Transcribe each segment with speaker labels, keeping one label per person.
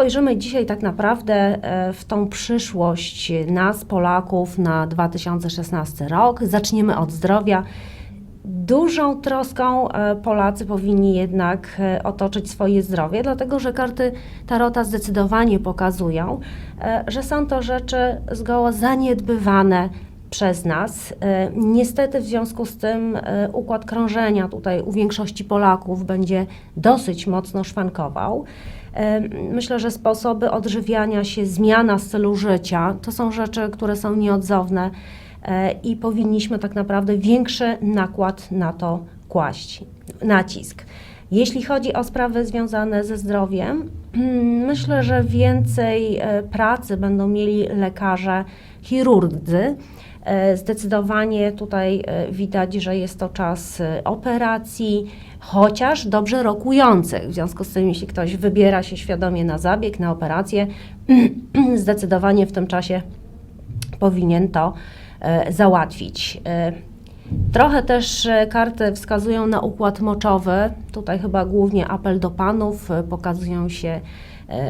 Speaker 1: spojrzymy dzisiaj tak naprawdę e, w tą przyszłość nas, Polaków, na 2016 rok, zaczniemy od zdrowia. Dużą troską e, Polacy powinni jednak e, otoczyć swoje zdrowie, dlatego że karty Tarota zdecydowanie pokazują, że są to rzeczy zgoła zaniedbywane przez nas. Niestety w związku z tym układ krążenia tutaj u większości Polaków będzie dosyć mocno szwankował. Myślę, że sposoby odżywiania się, zmiana stylu życia to są rzeczy, które są nieodzowne e, i powinniśmy tak naprawdę większy nakład na to kłaść, nacisk. Jeśli chodzi o sprawy związane ze zdrowiem, myślę, że więcej e, pracy będą mieli lekarze, chirurdzy. E, Zdecydowanie tutaj e, widać, że jest to czas e, operacji, chociaż dobrze rokujących. W związku z tym, jeśli ktoś wybiera się świadomie na zabieg, na operację, zdecydowanie w tym czasie powinien to załatwić. Trochę też karty wskazują na układ moczowy. Tutaj chyba głównie apel do panów, pokazują się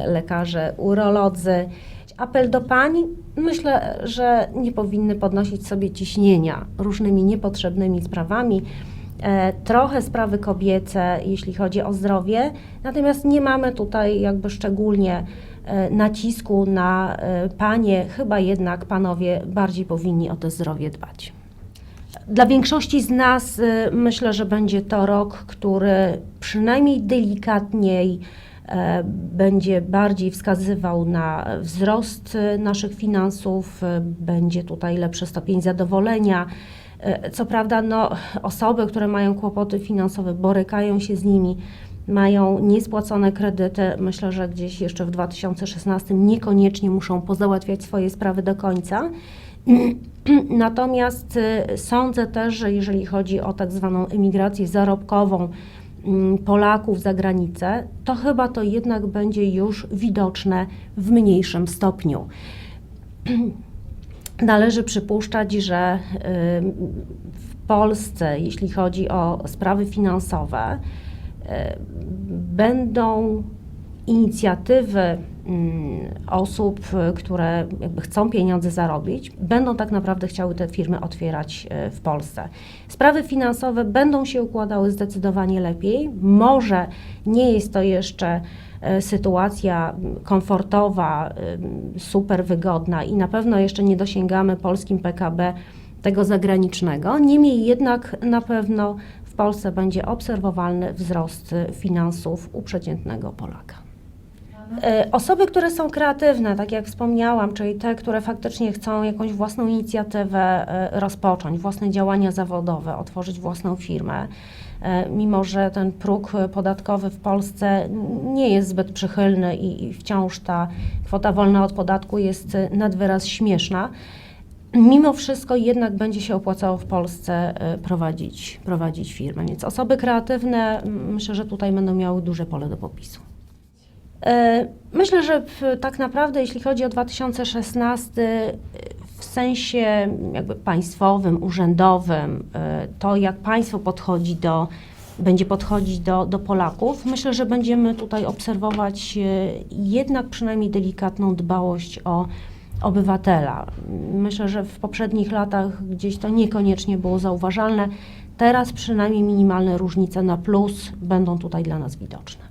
Speaker 1: lekarze, urolodzy. Apel do pań, myślę, że nie powinny podnosić sobie ciśnienia różnymi niepotrzebnymi sprawami. E, Trochę sprawy kobiece, jeśli chodzi o zdrowie, natomiast nie mamy tutaj jakby szczególnie e, nacisku na e, panie, chyba jednak panowie bardziej powinni o to zdrowie dbać. Dla większości z nas myślę, że będzie to rok, który przynajmniej delikatniej będzie bardziej wskazywał na wzrost y, naszych finansów, y, będzie tutaj lepszy stopień zadowolenia. E, Co prawda, no, osoby, które mają kłopoty finansowe, borykają się z nimi, mają niespłacone kredyty. Myślę, że gdzieś jeszcze w 2016 niekoniecznie muszą pozałatwiać swoje sprawy do końca. Natomiast y, sądzę też, że jeżeli chodzi o tak zwaną emigrację zarobkową Polaków za granicę, to chyba to jednak będzie już widoczne w mniejszym stopniu. Należy przypuszczać, że w Polsce, jeśli chodzi o sprawy finansowe, y, będą inicjatywy mm, osób, które chcą pieniądze zarobić, będą tak naprawdę chciały te firmy otwierać y, w Polsce. Sprawy finansowe będą się układały zdecydowanie lepiej. Może nie jest to jeszcze y, sytuacja mm, komfortowa, y, super wygodna i na pewno jeszcze nie dosięgamy polskim PKB tego zagranicznego. Niemniej jednak na pewno w Polsce będzie obserwowalny wzrost y, finansów u przeciętnego Polaka. E, Osoby, które są kreatywne, tak jak wspomniałam, czyli te, które faktycznie chcą jakąś własną inicjatywę e, rozpocząć, własne działania zawodowe, otworzyć własną firmę, e, mimo że ten próg podatkowy w Polsce nie jest zbyt przychylny i wciąż ta kwota wolna od podatku jest nad wyraz śmieszna, mimo wszystko jednak będzie się opłacało w Polsce prowadzić, prowadzić firmę. Więc osoby kreatywne, myślę, że tutaj będą miały duże pole do popisu. E, Myślę, że tak naprawdę, jeśli chodzi o 2016, e, w sensie jakby państwowym, urzędowym, e, to jak państwo podchodzi do, będzie podchodzić do, do Polaków, myślę, że będziemy tutaj obserwować jednak przynajmniej delikatną dbałość o obywatela. Myślę, że w poprzednich latach gdzieś to niekoniecznie było zauważalne. Teraz przynajmniej minimalne różnice na plus będą tutaj dla nas widoczne.